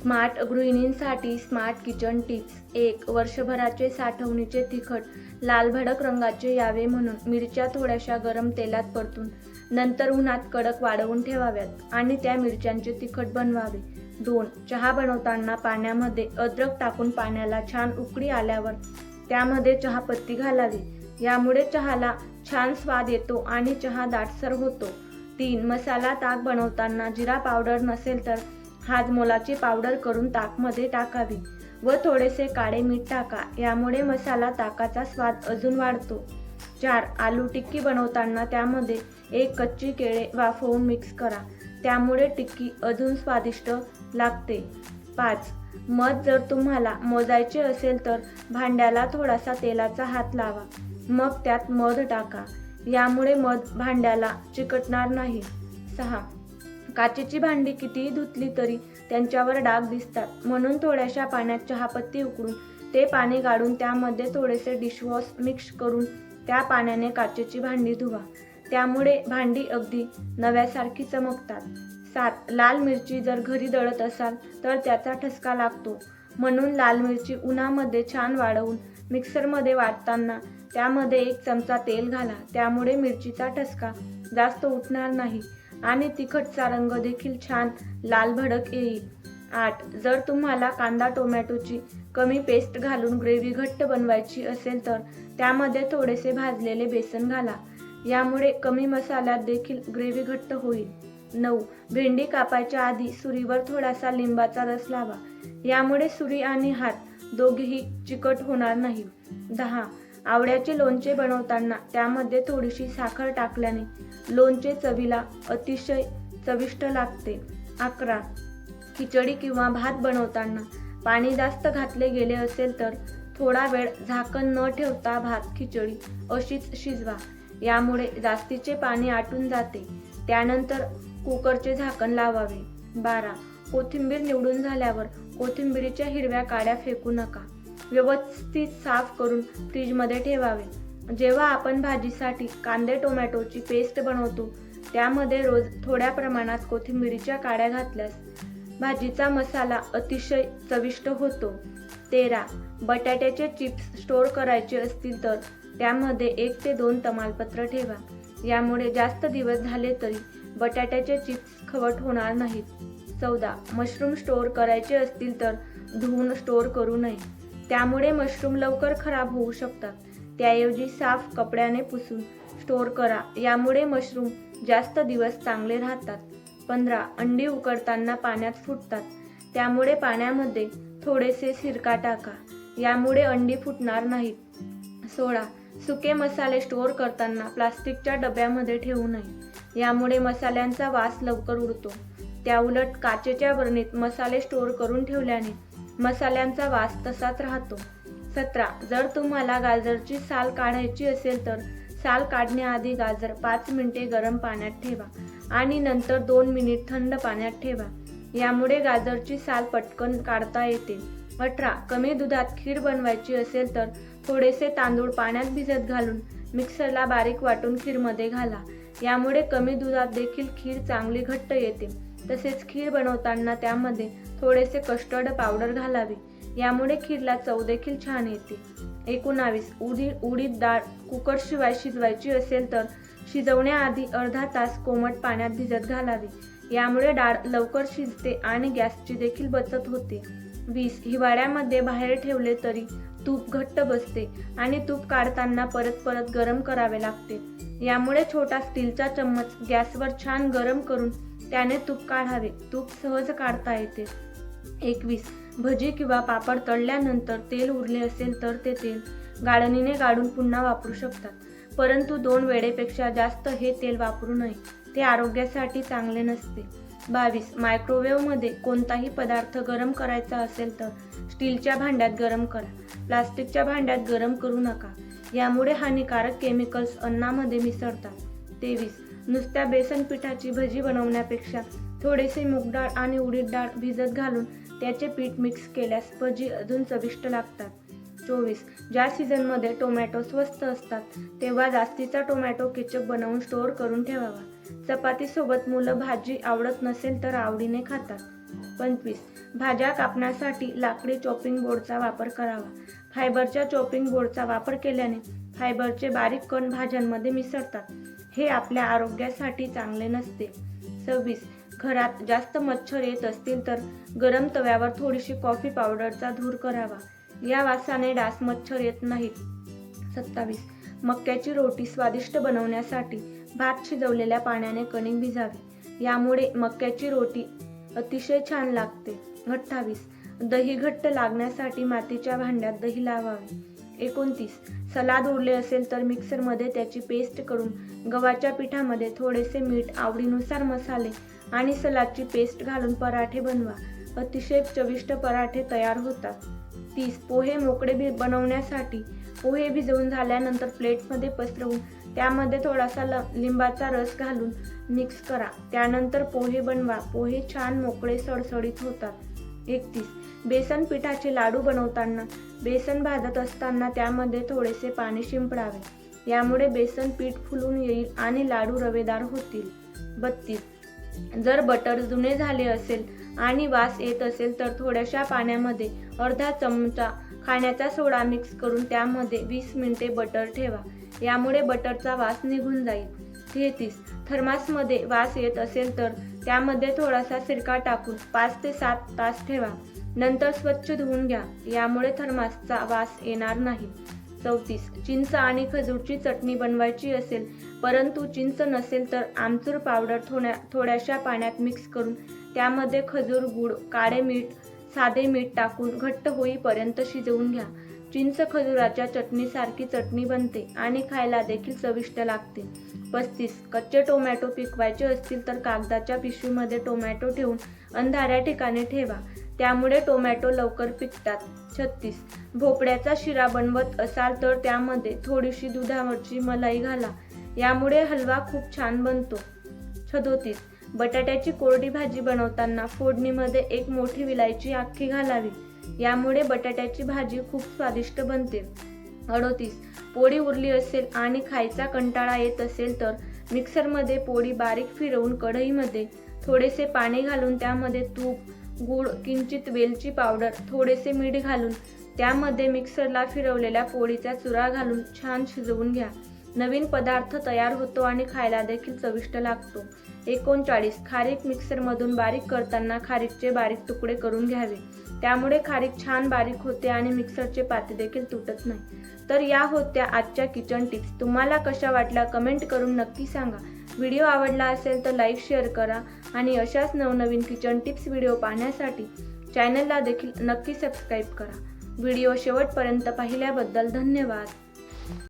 Smart गृहिणींसाठी smart kitchen tips. एक वर्षभराचे साठवणीचे तिखट लाल भडक रंगाचे यावे म्हणून मिरच्या थोड्याशा गरम तेलात परतून नंतर उन्हात कडक वाढवून ठेवाव्यात आणि त्या मिरच्यांचे तिखट बनवावे. दोन चहा बनवताना पाण्यामध्ये अद्रक टाकून पाण्याला छान उकळी आल्यावर त्यामध्ये चहापत्ती घालावी. यामुळे चहाला छान स्वाद येतो आणि चहा दाटसर होतो. तीन मसाला ताक बनवताना जिरा पावडर नसेल तर हाजमोलाची पावडर करून ताकमध्ये टाकावी व थोडेसे काळे मीठ टाका. यामुळे मसाला ताकाचा स्वाद अजून वाढतो. चार आलू टिक्की बनवताना त्यामध्ये एक कच्ची केळे वाफवून मिक्स करा. त्यामुळे टिक्की अजून स्वादिष्ट लागते. पाच मध जर तुम्हाला मोजायचे असेल तर भांड्याला थोडासा तेलाचा हात लावा. मग त्यात मध टाका. यामुळे मध भांड्याला चिकटणार नाही. सहा काचेची भांडी कितीही धुतली तरी त्यांच्यावर डाग दिसतात. म्हणून थोड्याशा पाण्यात चहापत्ती उकळून ते पाणी गाळून त्यामध्ये थोडेसे डिशवॉश मिक्स करून त्या पाण्याने काचेची भांडी धुवा. त्यामुळे भांडी अगदी नव्यासारखी चमकतात. सात लाल मिरची जर घरी दळत असाल तर त्याचा ठसका लागतो. म्हणून लाल मिरची उन्हामध्ये छान वाढवून मिक्सरमध्ये वाटताना त्यामध्ये एक चमचा तेल घाला. त्यामुळे मिरचीचा ठसका जास्त उठणार नाही. आणि तिखटचा रंग देखील छान लाल भडक येईल. आठ जर तुम्हाला कांदा टोमॅटोची कमी पेस्ट घालून ग्रेव्ही घट्ट बनवायची असेल तर त्यामध्ये थोडेसे भाजलेले बेसन घाला. यामुळे कमी मसाल्यात देखील ग्रेव्ही घट्ट होईल. नऊ भेंडी कापायच्या आधी सुरीवर थोडासा लिंबाचा रस लावा. यामुळे सुरी आणि हात दोघेही चिकट होणार नाही. दहा आवळ्याचे लोणचे बनवताना त्यामध्ये थोडीशी साखर टाकल्याने लोणचे चवीला अतिशय चविष्ट लागते. अकरा. खिचडी किंवा भात बनवताना पाणी जास्त घातले गेले असेल तर थोडा वेळ झाकण न ठेवता भात खिचडी अशीच शिजवा. यामुळे जास्तीचे पाणी आटून जाते. त्यानंतर कुकरचे झाकण लावावे. बारा. कोथिंबीर निवडून झाल्यावर कोथिंबीरीच्या हिरव्या काड्या फेकू नका. व्यवस्थित साफ करून फ्रीजमध्ये ठेवावे. जेव्हा आपण भाजीसाठी कांदे टोमॅटोची पेस्ट बनवतो त्यामध्ये रोज थोड्या प्रमाणात कोथिंबीरीच्या काड्या घातल्यास भाजीचा मसाला अतिशय चविष्ट होतो. तेरा. बटाट्याचे चिप्स स्टोअर करायचे असतील तर त्यामध्ये एक ते दोन तमालपत्र ठेवा. यामुळे जास्त दिवस झाले तरी बटाट्याचे चिप्स खवट होणार नाहीत. चौदा. मशरूम स्टोअर करायचे असतील तर धुवून स्टोअर करू नये. त्यामुळे मशरूम लवकर खराब होऊ शकतात. त्याऐवजी साफ कपड्याने पुसून स्टोअर करा. यामुळे मशरूम जास्त दिवस चांगले राहतात. पंधरा अंडी उकडताना पाण्यात फुटतात. त्यामुळे पाण्यामध्ये थोडेसे सिरका टाका. यामुळे अंडी फुटणार नाहीत. सोळा सुके मसाले स्टोअर करताना प्लास्टिकच्या डब्यामध्ये ठेवू नये. यामुळे मसाल्यांचा वास लवकर उडतो. त्याउलट काचेच्या बरणीत मसाले स्टोअर करून ठेवल्याने मसाल्यांचा वास तसाच राहतो. सतरा. जर तुम्हाला गाजरची साल काढायची असेल तर साल काढण्याआधी गाजर पाच मिनिटे गरम पाण्यात ठेवा आणि नंतर दोन मिनिट थंड पाण्यात ठेवा. यामुळे गाजरची साल पटकन काढता येते. अठरा. कमी दुधात खीर बनवायची असेल तर थोडेसे तांदूळ पाण्यात भिजत घालून मिक्सरला बारीक वाटून खीरमध्ये घाला. यामुळे कमी दुधात देखील खीर चांगली घट्ट येते. तसेच खीर बनवताना त्यामध्ये थोडेसे कस्टर्ड पावडर घालावे. यामुळे खीरला चव देखील छान येते. एकोणावीस उडीद उडीद डाळ कुकरशिवाय शिजवायची असेल तर शिजवण्याआधी अर्धा तास कोमट पाण्यात भिजत घालावी. यामुळे डाळ लवकर शिजते आणि गॅसची देखील बचत होते. वीस हिवाळ्यामध्ये बाहेर ठेवले तरी तूप घट्ट बसते आणि तूप काढताना परत परत गरम करावे लागते. यामुळे छोटा स्टीलचा चम्मच गॅसवर छान गरम करून त्याने तूप काढावे. तूप सहज काढता येते. एकवीस. भजी किंवा पापड तळल्यानंतर तेल उरले असेल तर ते तेल गाळणीने गाळून पुन्हा वापरू शकतात. परंतु दोन वेळेपेक्षा जास्त हे तेल वापरू नये. ते आरोग्यासाठी चांगले नसते. बावीस. मायक्रोवेव्हमध्ये कोणताही पदार्थ गरम करायचा असेल तर स्टीलच्या भांड्यात गरम करा. प्लास्टिकच्या भांड्यात गरम करू नका. यामुळे हानिकारक केमिकल्स अन्नामध्ये मिसळतात. तेवीस. नुसत्या बेसन पिठाची भजी बनवण्यापेक्षा थोडेसे मूग डाळ आणि उडीद डाळ भिजत घालून त्याचे पीठ मिक्स केल्यास भजी अजून चविष्ट लागतात. चोवीस. ज्या सीझनमध्ये टोमॅटो स्वस्त असतात तेव्हा जास्तीचा टोमॅटो केचप बनवून स्टोअर करून ठेवावा. चपातीसोबत मुलं भाजी आवडत नसेल तर आवडीने खातात. पंचवीस. भाज्या कापण्यासाठी लाकडी चॉपिंग बोर्डचा वापर करावा. फायबरच्या चॉपिंग बोर्डचा वापर केल्याने फायबरचे बारीक कण भाज्यांमध्ये मिसळतात. हे आपल्या आरोग्यासाठी चांगले नसते. सव्वीस. घरात जास्त मच्छर येत असतील तर गरम तव्यावर थोडीशी कॉफी पावडरचा धूर करावा. या वासाने डास मच्छर येत नाहीत. सत्तावीस. मक्याची रोटी स्वादिष्ट बनवण्यासाठी भात शिजवलेल्या पाण्याने कणिक भिजावी. यामुळे मक्याची रोटी अतिशय छान लागते. अठ्ठावीस. दही घट्ट लागण्यासाठी मातीच्या भांड्यात दही लावावे. एकोणतीस. सलाद उरले असेल तर मिक्सरमध्ये त्याची पेस्ट करून गव्हाच्या पिठामध्ये थोडेसे मीठ आवडीनुसार मसाले आणि सलादची पेस्ट घालून पराठे बनवा. अतिशय चविष्ट पराठे तयार होतात. तीस. पोहे मोकळे भी बनवण्यासाठी पोहे भिजवून झाल्यानंतर प्लेटमध्ये पसरवून त्यामध्ये थोडासा ल लिंबाचा रस घालून मिक्स करा. त्यानंतर पोहे बनवा. पोहे छान मोकळे सडसडीत होतात. एकतीस. बेसन पिठाचे लाडू बनवताना बेसन भाजत असताना त्यामध्ये थोडेसे पाणी शिंपडावे. यामुळे बेसन पीठ फुलून येईल आणि लाडू रवेदार होतील. बत्तीस. जर बटर जुने झाले असेल आणि वास येत असेल तर थोड्याशा पाण्यामध्ये अर्धा चमचा खाण्याचा सोडा मिक्स करून त्यामध्ये वीस मिनिटे बटर ठेवा. यामुळे बटरचा वास निघून जाईल. तेहतीस. थर्मासमध्ये वास येत असेल तर त्यामध्ये थोडासा सिरका टाकून पाच ते सात तास ठेवा. नंतर स्वच्छ धुवून घ्या. यामुळे थर्मासचा वास येणार नाही. चौतीस. चिंच आणि खजूरची चटणी बनवायची असेल परंतु चिंच नसेल तर आमचूर पावडर थोड्या थोड्याशा पाण्यात मिक्स करून त्यामध्ये खजूर गुड काळे मीठ साधे मीठ टाकून घट्ट होईपर्यंत शिजवून घ्या. चिंच खजुराच्या चटणीसारखी चटणी बनते आणि खायला देखील चविष्ट लागते. पस्तीस. कच्चे टोमॅटो पिकवायचे असतील तर कागदाच्या पिशवीमध्ये टोमॅटो ठेवून अंधाऱ्या ठिकाणी ठेवा. त्यामुळे टोमॅटो लवकर पिकतात. छत्तीस. भोपळ्याचा शिरा बनवत असाल तर त्यामध्ये थोडीशी दुधावरची मलाई घाला. यामुळे हलवा खूप छान बनतो. सदोतीस. बटाट्याची कोरडी भाजी बनवताना फोडणीमध्ये एक मोठी विलायची अख्खी घालावी. यामुळे बटाट्याची भाजी खूप स्वादिष्ट बनते. अडोतीस. पोळी उरली असेल आणि खायचा कंटाळा येत असेल तर मिक्सरमध्ये पोळी बारीक फिरवून कढईमध्ये थोडेसे पाणी घालून त्यामध्ये तूप गूळ किंचित वेलची पावडर थोडेसे मीठ घालून त्यामध्ये मिक्सरला फिरवलेल्या पोळीचा चुरा घालून छान शिजवून घ्या. नवीन पदार्थ तयार होतो आणि खायला देखील चविष्ट लागतो. एकोणचाळीस खारीक मिक्सरमधून बारीक करताना खारीकचे बारीक तुकडे करून घ्यावे. त्यामुळे खारीक छान बारीक होते आणि मिक्सरचे पाते देखील तुटत नाही. तर या होत्या आजच्या किचन टिप्स. तुम्हाला कशा वाटल्या कमेंट करून नक्की सांगा. व्हिडिओ आवडला असेल तर लाईक शेअर करा आणि अशाच नवनवीन किचन टिप्स व्हिडिओ पाहण्यासाठी चॅनलला देखील नक्की सबस्क्राईब करा. व्हिडिओ शेवटपर्यंत पाहिल्याबद्दल धन्यवाद.